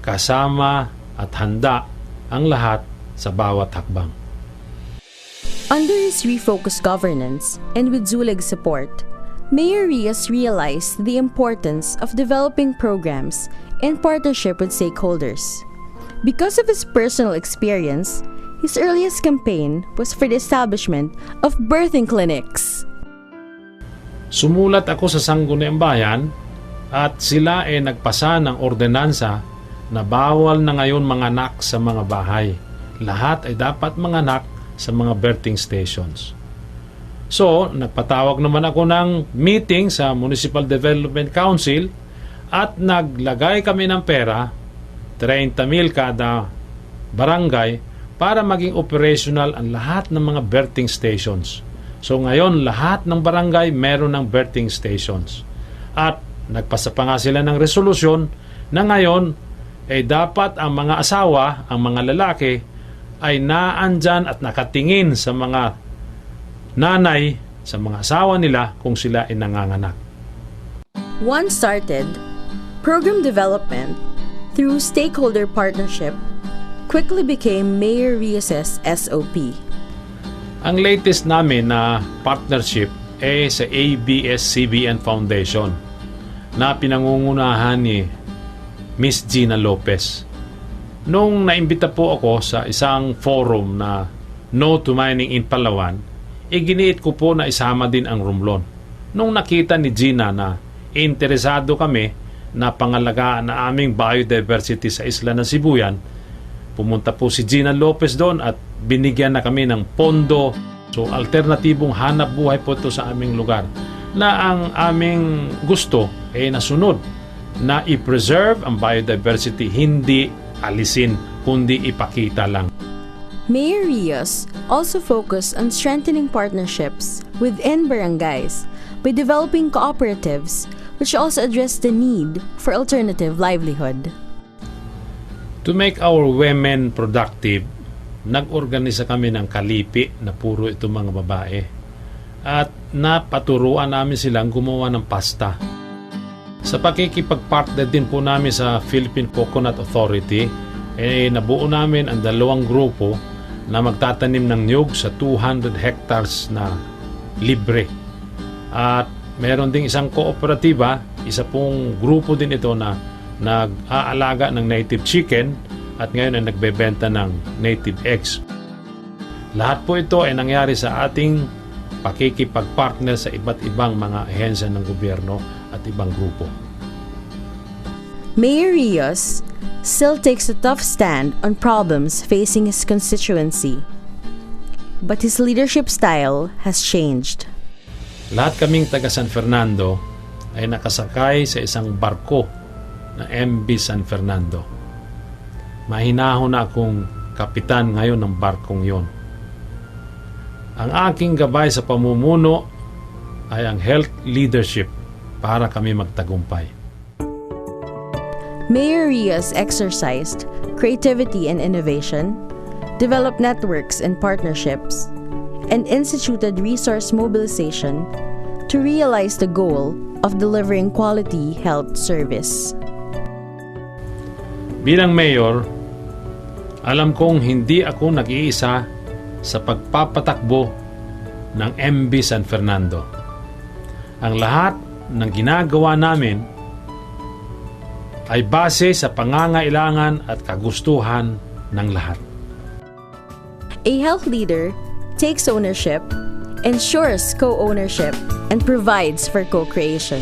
kasama at handa ang lahat sa bawat hakbang. Under his refocused governance and with Zuleg's support, Mayor Rios realized the importance of developing programs in partnership with stakeholders. Because of his personal experience, his earliest campaign was for the establishment of birthing clinics. Sumulat ako sa Sangguniang Bayan at sila ay nagpasa ng ordinansa na bawal na ngayon manganak sa mga bahay. Lahat ay dapat manganak sa mga birthing stations. So, nagpatawag naman ako ng meeting sa Municipal Development Council at naglagay kami ng pera, 30 mil kada barangay, para maging operational ang lahat ng mga birthing stations. So ngayon, lahat ng barangay meron ng birthing stations. At nagpasa pa nga sila ng resolusyon na ngayon, eh dapat ang mga asawa, ang mga lalaki, ay naandyan at nakatingin sa mga nanay, sa mga asawa nila kung sila ay nanganganak. Once started, program development through stakeholder partnership quickly became Mayor Rios' SOP. Ang latest namin na partnership ay sa ABS-CBN Foundation na pinangungunahan ni Miss Gina Lopez. Nung naimbita po ako sa isang forum na No to Mining in Palawan, iginiit ko po na isama din ang Romblon. Nung nakita ni Gina na interesado kami na pangalagaan na aming biodiversity sa isla ng Sibuyan, Pumunta po si Gina Lopez doon at binigyan na kami ng pondo. So alternatibong hanap buhay po ito sa aming lugar na ang aming gusto ay nasunod na i-preserve ang biodiversity, hindi alisin, kundi ipakita lang. Mayor Rios also focused on strengthening partnerships within barangays by developing cooperatives which also address the need for alternative livelihood. To make our women productive, nag-organisa kami ng kalipi na puro ito mga babae. At napaturuan namin silang gumawa ng pasta. Sa pakikipagpartner din po namin sa Philippine Coconut Authority, eh, nabuo namin ang dalawang grupo na magtatanim ng niyog sa 200 hectares na libre. At meron ding isang kooperatiba, isa pong grupo din ito na nag-aalaga ng native chicken at ngayon ay nagbebenta ng native eggs. Lahat po ito ay nangyari sa ating pakikipagpartner sa iba't ibang mga ahensya ng gobyerno at ibang grupo. Mayor Rios still takes a tough stand on problems facing his constituency. But his leadership style has changed. Lahat kaming taga San Fernando ay nakasakay sa isang barko na MB San Fernando. Mahinahon na akong kapitan ngayon ng barkong yon. Ang aking gabay sa pamumuno ay ang health leadership para kami magtagumpay. Mayor Rios exercised creativity and innovation, developed networks and partnerships, and instituted resource mobilization to realize the goal of delivering quality health service. Bilang mayor, alam kong hindi ako nag-iisa sa pagpapatakbo ng MB San Fernando. Ang lahat ng ginagawa namin ay base sa pangangailangan at kagustuhan ng lahat. A health leader takes ensures co ownership, and provides for co creation.